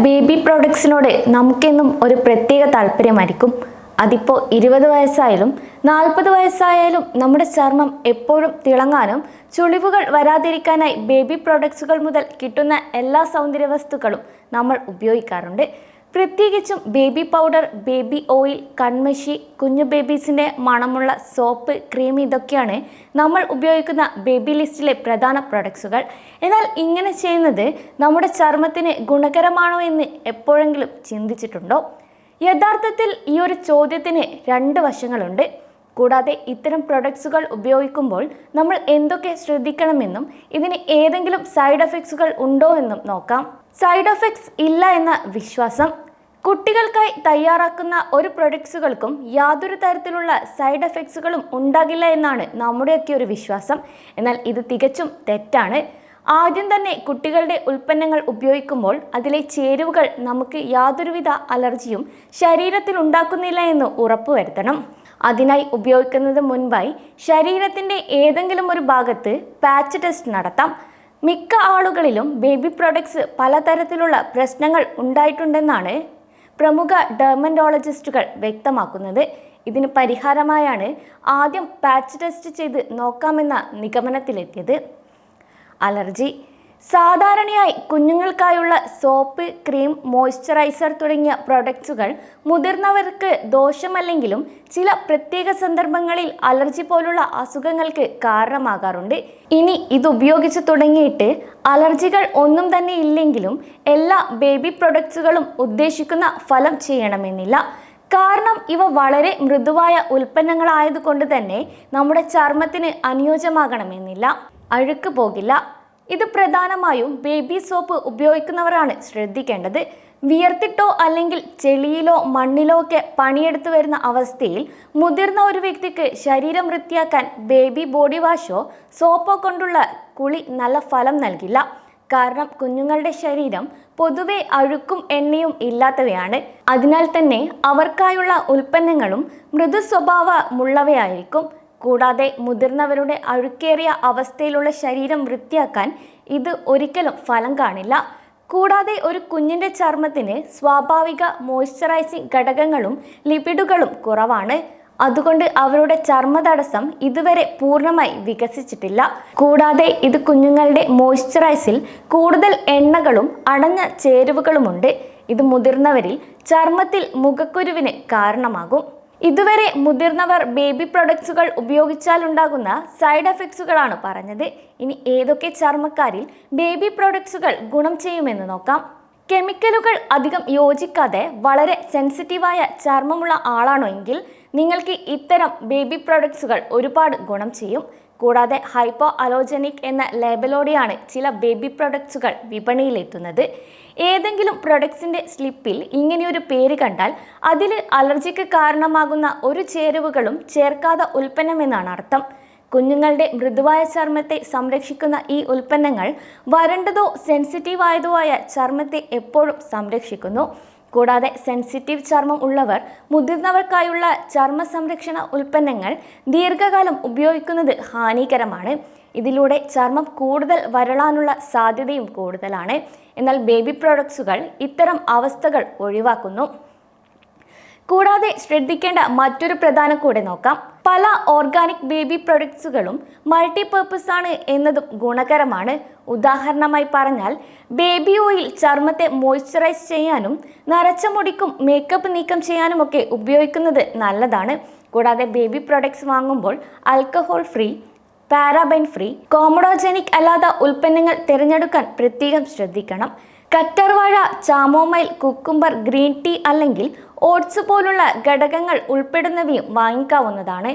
Baby പ്രോഡക്ട്സിനോട് നമുക്കെന്നും ഒരു പ്രത്യേക താല്പര്യമായിരിക്കും. അതിപ്പോൾ ഇരുപത് വയസ്സായാലും നാൽപ്പത് വയസ്സായാലും നമ്മുടെ ചർമ്മം എപ്പോഴും തിളങ്ങാനും ചുളിവുകൾ വരാതിരിക്കാനായി ബേബി പ്രോഡക്ട്സുകൾ മുതൽ കിട്ടുന്ന എല്ലാ സൗന്ദര്യ വസ്തുക്കളും നമ്മൾ ഉപയോഗിക്കാറുണ്ട്. പ്രത്യേകിച്ചും ബേബി പൗഡർ ബേബി ഓയിൽ കൺമഷി കുഞ്ഞു ബേബീസിന്റെ മണമുള്ള സോപ്പ് ക്രീം ഇതൊക്കെയാണ് നമ്മൾ ഉപയോഗിക്കുന്ന ബേബി ലിസ്റ്റിലെ പ്രധാന പ്രൊഡക്ട്സുകൾ എന്നാൽ ഇങ്ങനെ ചെയ്യുന്നത് നമ്മുടെ ചർമ്മത്തിന് ഗുണകരമാണോ എന്ന് എപ്പോഴെങ്കിലും ചിന്തിച്ചിട്ടുണ്ടോ? യഥാർത്ഥത്തിൽ ഈ ഒരു ചോദ്യത്തിന് രണ്ട് വശങ്ങളുണ്ട്. കൂടാതെ ഇത്തരം പ്രൊഡക്ട്സുകൾ ഉപയോഗിക്കുമ്പോൾ നമ്മൾ എന്തൊക്കെ ശ്രദ്ധിക്കണമെന്നും ഇതിന് ഏതെങ്കിലും സൈഡ് എഫക്ട്സുകൾ ഉണ്ടോ എന്നും നോക്കാം. സൈഡ് എഫക്ട്സ് ഇല്ല എന്ന വിശ്വാസം. കുട്ടികൾക്കായി തയ്യാറാക്കുന്ന ഒരു പ്രൊഡക്ട്സുകൾക്കും യാതൊരു തരത്തിലുള്ള സൈഡ് എഫക്ട്സുകളും ഉണ്ടാകില്ല എന്നാണ് നമ്മുടെയൊക്കെ ഒരു വിശ്വാസം. എന്നാൽ ഇത് തികച്ചും തെറ്റാണ്. ആദ്യം തന്നെ കുട്ടികളുടെ ഉൽപ്പന്നങ്ങൾ ഉപയോഗിക്കുമ്പോൾ അതിലെ ചേരുവകൾ നമുക്ക് യാതൊരുവിധ അലർജിയും ശരീരത്തിൽ ഉണ്ടാക്കുന്നില്ല എന്ന് ഉറപ്പുവരുത്തണം. അതിനായി ഉപയോഗിക്കുന്നത് മുൻപായി ശരീരത്തിന്റെ ഏതെങ്കിലും ഒരു ഭാഗത്ത് പാച്ച് ടെസ്റ്റ് നടത്താം. മിക്ക ആളുകളിലും ബേബി പ്രൊഡക്ട്സ് പലതരത്തിലുള്ള പ്രശ്നങ്ങൾ ഉണ്ടായിട്ടുണ്ടെന്നാണ് പ്രമുഖ ഡെർമറ്റോളജിസ്റ്റുകൾ വ്യക്തമാക്കുന്നത്. ഇതിന് പരിഹാരമായാണ് ആദ്യം പാച്ച് ടെസ്റ്റ് ചെയ്ത് നോക്കാമെന്ന നിഗമനത്തിലെത്തിയത്. അലർജി സാധാരണയായി കുഞ്ഞുങ്ങൾക്കായുള്ള സോപ്പ് ക്രീം മോയ്സ്ചറൈസർ തുടങ്ങിയ പ്രൊഡക്ട്സുകൾ മുതിർന്നവർക്ക് ദോഷമല്ലെങ്കിലും ചില പ്രത്യേക സന്ദർഭങ്ങളിൽ അലർജി പോലുള്ള അസുഖങ്ങൾക്ക് കാരണമാകാറുണ്ട്. ഇനി ഇത് ഉപയോഗിച്ച് തുടങ്ങിയിട്ട് അലർജികൾ ഒന്നും തന്നെ ഇല്ലെങ്കിലും എല്ലാ ബേബി പ്രൊഡക്ട്സുകളും ഉദ്ദേശിക്കുന്ന ഫലം ചെയ്യണമെന്നില്ല. കാരണം ഇവ വളരെ മൃദുവായ ഉൽപ്പന്നങ്ങളായതുകൊണ്ട് തന്നെ നമ്മുടെ ചർമ്മത്തിന് അനുയോജ്യമാകണമെന്നില്ല. അഴുക്ക് പോകില്ല. ഇത് പ്രധാനമായും ബേബി സോപ്പ് ഉപയോഗിക്കുന്നവരാണ് ശ്രദ്ധിക്കേണ്ടത്. വിയർത്തിട്ടോ അല്ലെങ്കിൽ ചെളിയിലോ മണ്ണിലോ ഒക്കെ പണിയെടുത്തു വരുന്ന അവസ്ഥയിൽ മുതിർന്ന ഒരു വ്യക്തിക്ക് ശരീരം വൃത്തിയാക്കാൻ ബേബി ബോഡി വാഷോ സോപ്പോ കൊണ്ടുള്ള കുളി നല്ല ഫലം നൽകില്ല. കാരണം കുഞ്ഞുങ്ങളുടെ ശരീരം പൊതുവെ അഴുക്കും എണ്ണയും ഇല്ലാത്തവയാണ്. അതിനാൽ തന്നെ അവർക്കായുള്ള ഉൽപ്പന്നങ്ങളും മൃദു സ്വഭാവമുള്ളവയായിരിക്കും കൂടാതെ മുതിർന്നവരുടെ അഴുക്കേറിയ അവസ്ഥയിലുള്ള ശരീരം വൃത്തിയാക്കാൻ ഇത് ഒരിക്കലും ഫലം കാണില്ല. കൂടാതെ ഒരു കുഞ്ഞിന്റെ ചർമ്മത്തിന് സ്വാഭാവിക മോയ്സ്ചറൈസിംഗ് ഘടകങ്ങളും ലിപിഡുകളും കുറവാണ്. അതുകൊണ്ട് അവരുടെ ചർമ്മതടസ്സം ഇതുവരെ പൂർണമായി വികസിച്ചിട്ടില്ല. കൂടാതെ ഇത് കുഞ്ഞുങ്ങളുടെ മോയ്സ്ചറൈസിൽ കൂടുതൽ എണ്ണകളും അടഞ്ഞ ചേരുവകളുമുണ്ട്. ഇത് മുതിർന്നവരിൽ ചർമ്മത്തിൽ മുഖക്കുരുവിന് കാരണമാകും. ഇതുവരെ മുതിർന്നവർ ബേബി പ്രൊഡക്ട്സുകൾ ഉപയോഗിച്ചാലുണ്ടാകുന്ന സൈഡ് എഫക്ട്സുകളാണ് പറഞ്ഞത്. ഇനി ഏതൊക്കെ ചർമ്മക്കാരിൽ ബേബി പ്രൊഡക്ട്സുകൾ ഗുണം ചെയ്യുമെന്ന് നോക്കാം. കെമിക്കലുകൾ അധികം യോജിക്കാതെ വളരെ സെൻസിറ്റീവായ ചർമ്മമുള്ള ആളാണോ എങ്കിൽ നിങ്ങൾക്ക് ഇത്തരം ബേബി പ്രൊഡക്ട്സുകൾ ഒരുപാട് ഗുണം ചെയ്യും. കൂടാതെ ഹൈപ്പോ അലോജനിക് എന്ന ലേബലോടെയാണ് ചില ബേബി പ്രൊഡക്ട്സുകൾ വിപണിയിലെത്തുന്നത്. ഏതെങ്കിലും പ്രൊഡക്ട്സിന്റെ സ്ലിപ്പിൽ ഇങ്ങനെയൊരു പേര് കണ്ടാൽ അതിൽ അലർജിക്ക് കാരണമാകുന്ന ഒരു ചേരുവകളും ചേർക്കാത്ത ഉൽപ്പന്നമെന്നാണ് അർത്ഥം. കുഞ്ഞുങ്ങളുടെ മൃദുവായ ചർമ്മത്തെ സംരക്ഷിക്കുന്ന ഈ ഉൽപ്പന്നങ്ങൾ വരണ്ടതോ സെൻസിറ്റീവ് ആയതോ ആയ ചർമ്മത്തെ എപ്പോഴും സംരക്ഷിക്കുന്നു. കൂടാതെ സെൻസിറ്റീവ് ചർമ്മം ഉള്ളവർ മുതിർന്നവർക്കായുള്ള ചർമ്മ സംരക്ഷണ ഉൽപ്പന്നങ്ങൾ ദീർഘകാലം ഉപയോഗിക്കുന്നത് ഹാനികരമാണ്. ഇതിലൂടെ ചർമ്മം കൂടുതൽ വരളാനുള്ള സാധ്യതയും കൂടുതലാണ്. എന്നാൽ ബേബി പ്രോഡക്ട്സുകൾ ഇത്തരം അവസ്ഥകൾ ഒഴിവാക്കുന്നു. കൂടാതെ ശ്രദ്ധിക്കേണ്ട മറ്റൊരു പ്രധാന കൂടെ നോക്കാം. പല ഓർഗാനിക് ബേബി പ്രൊഡക്ട്സുകളും മൾട്ടി പർപ്പസ് ആണ് എന്നതും ഗുണകരമാണ്. ഉദാഹരണമായി പറഞ്ഞാൽ ബേബി ഓയിൽ ചർമ്മത്തെ മോയ്സ്ചറൈസ് ചെയ്യാനും നരച്ച മുടിക്കും മേക്കപ്പ് നീക്കം ചെയ്യാനുമൊക്കെ ഉപയോഗിക്കുന്നത് നല്ലതാണ്. കൂടാതെ ബേബി പ്രൊഡക്ട്സ് വാങ്ങുമ്പോൾ alcohol free paraben free comedogenic അല്ലാത്ത ഉൽപ്പന്നങ്ങൾ തിരഞ്ഞെടുക്കാൻ പ്രത്യേകം ശ്രദ്ധിക്കണം. കറ്റർവാഴ ചാമോമൈൽ കുക്കുംബർ ഗ്രീൻ ടീ അല്ലെങ്കിൽ ഓട്സ് പോലുള്ള ഘടകങ്ങൾ ഉൾപ്പെടുന്നവയും വാങ്ങിക്കാവുന്നതാണ്.